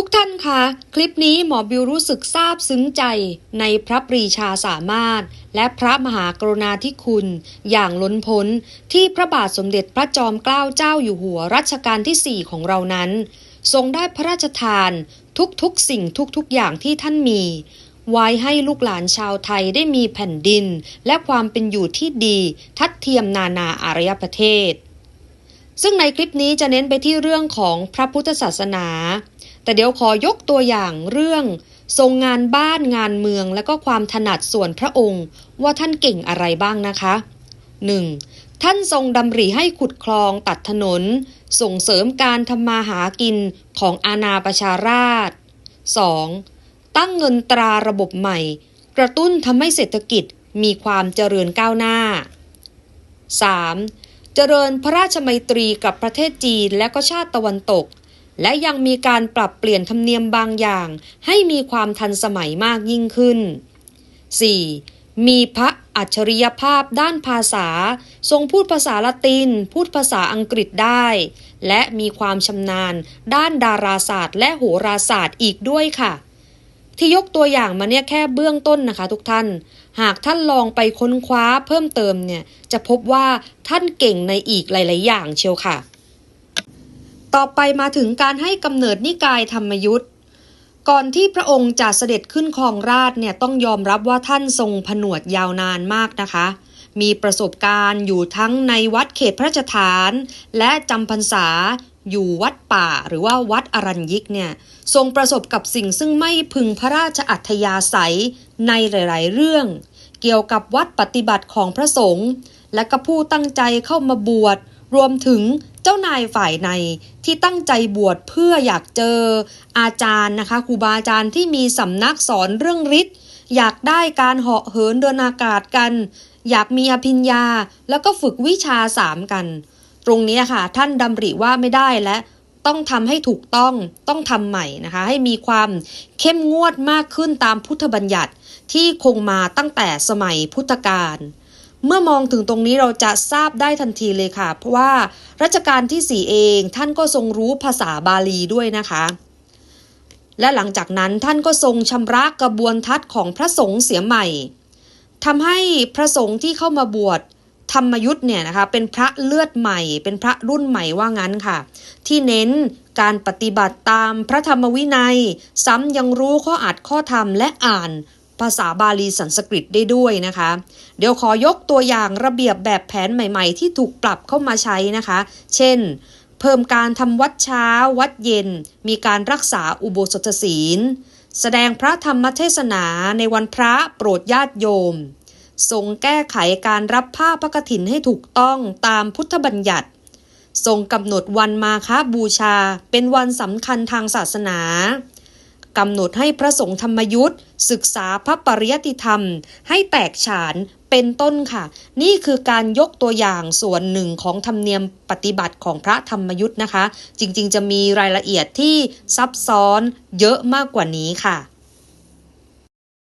ทุกท่านคะคลิปนี้หมอบิวรู้สึกซาบซึ้งใจในพระปรีชาสามารถ และพระมหากรุณาธิคุณ อย่างล้นพ้นที่พระบาทสมเด็จพระจอมเกล้าเจ้าอยู่หัวรัชกาลที่ 4 ของเรานั้น ทรงได้พระราชทานทุกๆสิ่งทุกๆอย่างที่ท่านมี ไว้ให้ลูกหลานชาวไทยได้มีแผ่นดิน และความเป็นอยู่ที่ดีทัดเทียมนานาอารยประเทศ ซึ่งในคลิปนี้จะเน้นไปที่เรื่องของพระพุทธศาสนา แต่เดี๋ยวขอยกตัวอย่างเรื่อง ทรงงานบ้านงานเมืองและก็ความถนัดส่วนพระองค์ ว่าท่านเก่งอะไรบ้างนะคะ 1. ท่านทรงดำริให้ขุดคลองตัดถนน ส่งเสริมการทำมาหากินของอาณาประชาราษฎร์ 2. ตั้งเงินตราระบบใหม่ กระตุ้นทำให้เศรษฐกิจมีความเจริญก้าวหน้า 3. เจริญพระราชมัยตรีกับประเทศจีนและก็ชาติตะวันตก และยังมีการปรับเปลี่ยนธรรมเนียมบางอย่าง ให้มีความทันสมัยมากยิ่งขึ้น 4. มีพระอัจฉริยภาพด้านภาษา ทรงพูดภาษาละติน พูดภาษาอังกฤษได้ และมีความชำนาญ ด้านดาราศาสตร์ และโหราศาสตร์อีกด้วยค่ะ ที่ยกตัวอย่างมาเนี่ยแค่เบื้องต้นนะคะ ทุกท่าน หากท่านลองไปค้นคว้าเพิ่มเติมเนี่ย จะพบว่าท่านเก่งในอีกหลาย ๆ อย่างเชียวค่ะ ต่อไปมาถึงการให้กำเนิดนิกายธรรมยุทธ์ก่อนที่พระองค์จะเสด็จขึ้นครองราชเนี่ยต้องยอมรับว่าท่านทรงผนวดยาวนานมากนะคะ มีประสบการณ์อยู่ทั้งในวัดเขตพระราชฐาน และจำพรรษาอยู่วัดป่าหรือว่าวัดอรัญยิกเนี่ยทรงประสบกับสิ่งซึ่งไม่พึงพระราชอัธยาศัยในหลาย ๆ เรื่อง เกี่ยวกับวัดปฏิบัติของพระสงฆ์และก็ผู้ตั้งใจเข้ามาบวชรวมถึง จ้านายฝ่ายในที่ตั้งใจบวชเพื่ออยากเจออาจารย์นะคะครูบาอาจารย์ที่มีสำนักสอนเรื่องฤทธิ์อยากได้การเหาะเหินเดินอากาศกัน อยากมีอภิญญา แล้วก็ฝึกวิชาสามกัน ตรงนี้ค่ะ ท่านดำริว่าไม่ได้และต้องทำให้ถูกต้องต้องทำใหม่นะคะ ให้มีความเข้มงวดมากขึ้นตามพุทธบัญญัติที่คงมาตั้งแต่สมัยพุทธกาล เมื่อมองถึงตรงนี้เราจะทราบได้ทันทีเลยค่ะ เพราะว่ารัชกาลที่ 4 เองท่านก็ทรงรู้ภาษาบาลีด้วยนะคะ และหลังจากนั้นท่านก็ทรงชำระกระบวนทัศน์ของพระสงฆ์เสียใหม่ทำให้พระสงฆ์ที่เข้ามาบวชธรรมยุทธ์เนี่ยนะคะเป็นพระเลือดใหม่ เป็นพระรุ่นใหม่ว่างั้นค่ะ ที่เน้นการปฏิบัติตามพระธรรมวินัย ซ้ำยังรู้ข้ออัดข้อธรรมและอ่าน ภาษาบาลีสันสกฤตได้ด้วยนะคะ เดี๋ยวขอยกตัวอย่างระเบียบแบบแผนใหม่ๆ ที่ถูกปรับเข้ามาใช้นะคะ เช่น เพิ่มการทำวัดเช้า วัดเย็น มีการรักษาอุโบสถศีล แสดงพระธรรมเทศนาในวันพระโปรดญาติโยม ทรงแก้ไขการรับผ้าพระกฐินให้ถูกต้องตามพุทธบัญญัติทรงกำหนดวันมาคบูชาเป็นวันสำคัญทางศาสนา กำหนดให้พระสงฆ์ธรรมยุทธ์ศึกษาพระปริยติธรรม ให้แตกฉานเป็นต้นค่ะ นี่คือการยกตัวอย่างส่วนหนึ่งของธรรมเนียมปฏิบัติของพระธรรมยุทธ์นะคะ จริงๆ จะมีรายละเอียดที่ซับซ้อนเยอะมากกว่านี้ค่ะ